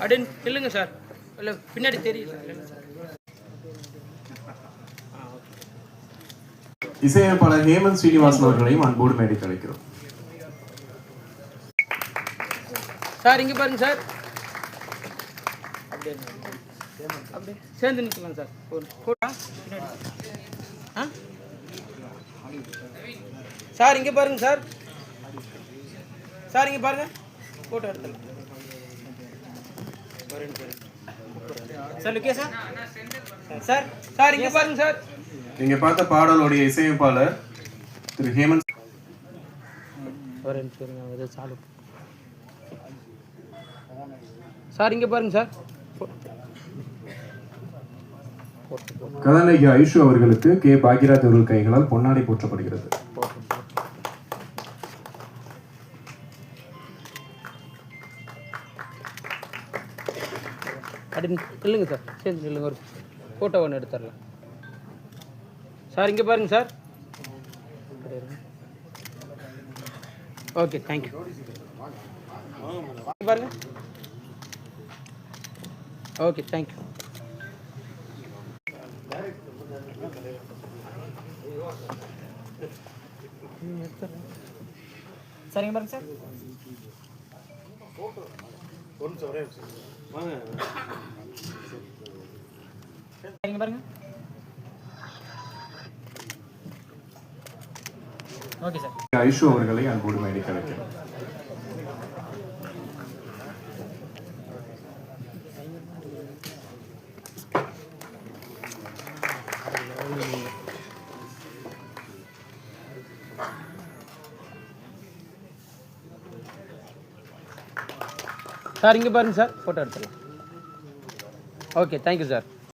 அப்படின்னு இல்லைங்க சார். இல்லை பின்னாடி தெரியல இசையமைப்பாளர் ஹேமந்த் ஸ்ரீனிவாசன் அவர்களையும் அன்போடு மேடைக்கு அழைக்கிறோம். சார் இங்கே பாருங்க சார். அப்படியே சேர்ந்து நிற்கலாம் சார். சார் இங்கே பாருங்க சார். சார் இங்கே பாருங்க. ஃபோட்டோ நிமிஷம். Sir sir. சார் இங்கே பாருங்க சார். நீங்க பார்த்த பாடலுடைய இசையமைப்பாளர் திரு ஹேமந்த் ஒரு நிமிஷம் இருங்க, இது சாலு. சார் இங்கே பாருங்க சார். கதாநாயகி ஐஷு அவர்களுக்கு கே. பாக்யராஜ் அவர்கள் கைகளால் பொன்னாடை போற்றப்படுகிறது. அப்படின்னு இல்லைங்க சார். சேர்ந்து இல்லைங்க ஒரு ஃபோட்டோ ஒன்று எடுத்துடலாம். சார் இங்கே பாருங்கள் சார். ஓகே தேங்க்யூ பாருங்க. ஓகே தேங்க்யூ சரிங்க பாருங்க சார். சரிங்க பாருங்க. ஓகே சார் ஐஷு அவர்களை அன்போடு மேடைக்கு அழைக்கிறோம் சார் இங்கே பாருங்கள் சார் ஃபோட்டோ எடுத்துடலாம். Okay thank you sir